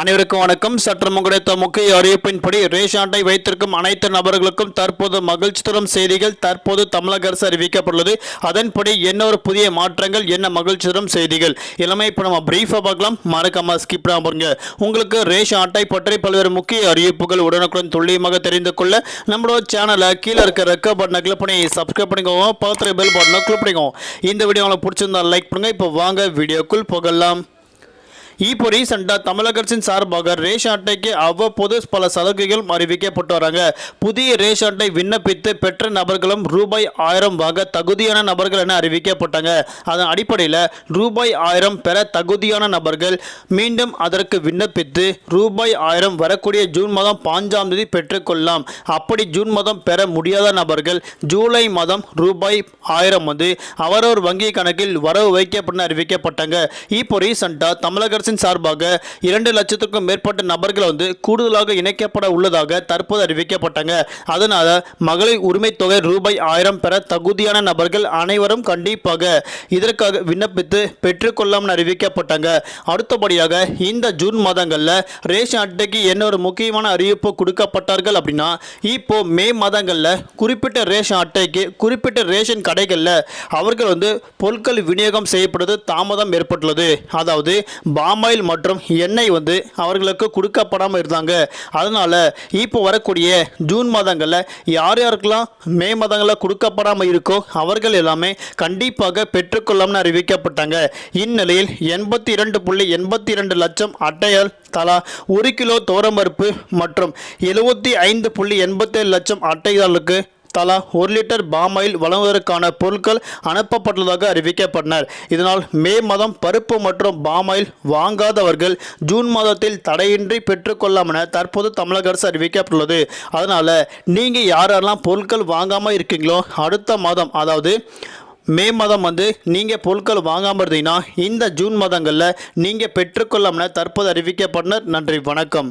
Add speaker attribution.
Speaker 1: அனைவருக்கும் வணக்கம். சற்று கிடைத்த முக்கிய அறிவிப்பின்படி ரேஷன் அட்டை வைத்திருக்கும் அனைத்து நபர்களுக்கும் தற்போது மகிழ்ச்சி தரும் செய்திகள் தற்போது தமிழக அரசு அறிவிக்கப்பட்டுள்ளது. அதன்படி என்ன ஒரு புதிய மாற்றங்கள் என்ன மகிழ்ச்சி தரும் செய்திகள்? எல்லாமே இப்போ நம்ம பிரீஃபாக பார்க்கலாம். மறக்காம ஸ்கிப் பாருங்க உங்களுக்கு ரேஷன் அட்டை பற்றி பல்வேறு முக்கிய அறிவிப்புகள் உடனுக்குடன் துல்லியமாக தெரிந்து கொள்ள நம்மளோட சேனலை கீழே இருக்க ரெக்க பட்டனை கிளிக் பண்ணி சப்ஸ்கிரைப் பண்ணிக்கோங்க. பக்கத்தில் பெல் பட்டனை கிளிக் பண்ணிக்கோங்க. இந்த வீடியோ உங்களுக்கு பிடிச்சிருந்தா லைக் பண்ணுங்க. இப்போ வாங்க வீடியோக்குள் போகலாம். இப்போ ரீசெண்டாக தமிழக அரசின் சார்பாக ரேஷன் அட்டைக்கு அவ்வப்போது பல சலுகைகள் அறிவிக்கப்பட்டு வராங்க புதிய ரேஷன் அட்டை விண்ணப்பித்து பெற்ற நபர்களும் ரூபாய் ஆயிரம் வாங்க தகுதியான நபர்கள் என அறிவிக்கப்பட்டாங்க. அதன் அடிப்படையில் ரூபாய் ஆயிரம் பெற தகுதியான நபர்கள் மீண்டும் அதற்கு விண்ணப்பித்து ரூபாய் ஆயிரம் வரக்கூடிய ஜூன் மாதம் பாஞ்சாம் தேதி பெற்றுக்கொள்ளலாம். அப்படி ஜூன் மாதம் பெற முடியாத நபர்கள் ஜூலை மாதம் ரூபாய் ஆயிரம் வந்து அவரவர் வங்கி கணக்கில் வரவு வைக்கப்படும் அறிவிக்கப்பட்டாங்க. இப்போ ரீசெண்டாக தமிழக அரசின் சார்பாக இரண்டு லட்சத்துக்கும் மேற்பட்ட நபர்கள் வந்து கூடுதலாக இணைக்கப்பட உள்ளதாக தற்போது அறிவிக்கப்பட்டாங்க. அதனால மகளிர் உரிமை தொகை ரூபாய் ஆயிரம் பெற தகுதியான நபர்கள் அனைவரும் கண்டிப்பாக இதற்காக விண்ணப்பித்து பெற்றுக்கொள்ளாமல் அறிவிக்கப்பட்டாங்க. அடுத்தபடியாக இந்த ஜூன் மாதங்களில் ரேஷன் அட்டைக்கு என்ன ஒரு முக்கியமான அறிவிப்பு கொடுக்கப்பட்டார்கள் அப்படின்னா இப்போ மே மாதங்களில் குறிப்பிட்ட ரேஷன் அட்டைக்கு குறிப்பிட்ட ரேஷன் கடைகளில் அவர்கள் வந்து பொருட்கள் விநியோகம் செய்யப்படுவது தாமதம் ஏற்பட்டுள்ளது. அதாவது பாமாயில் மற்றும் எண்ணெய் வந்து அவர்களுக்கு கொடுக்கப்படாமல் இருந்தாங்க. அதனால் இப்போ வரக்கூடிய ஜூன் மாதங்களில் யார் யாருக்கெல்லாம் மே மாதங்களில் கொடுக்கப்படாமல் இருக்கோ அவர்கள் எல்லாமே கண்டிப்பாக பெற்றுக்கொள்ளாமல் அறிவிக்கப்பட்டாங்க. இந்நிலையில் எண்பத்தி இரண்டு புள்ளி எண்பத்தி இரண்டு லட்சம் அட்டையால் தலா ஒரு கிலோ தோரம்பருப்பு மற்றும் எழுபத்தி ஐந்து புள்ளி எண்பத்தேழு லட்சம் அட்டைகளுக்கு தலா ஒரு லிட்டர் பாமாயில் வழங்குவதற்கான பொருட்கள் அனுப்பப்பட்டுள்ளதாக அறிவிக்கப்பட்டனர். இதனால் மே மாதம் பருப்பு மற்றும் பாமாயில் வாங்காதவர்கள் ஜூன் மாதத்தில் தடையின்றி பெற்றுக்கொள்ளலாம் என தற்போது தமிழக அரசு அறிவிக்கப்பட்டுள்ளது. அதனால் நீங்கள் யாரெல்லாம் பொருட்கள் வாங்காமல் இருக்கீங்களோ அடுத்த மாதம் அதாவது மே மாதம் வந்து நீங்கள் பொருட்கள் வாங்காமல் இருந்தீங்கன்னா இந்த ஜூன் மாதங்களில் நீங்கள் பெற்றுக்கொள்ளாமல் என தற்போது அறிவிக்கப்பட்டனர். நன்றி வணக்கம்.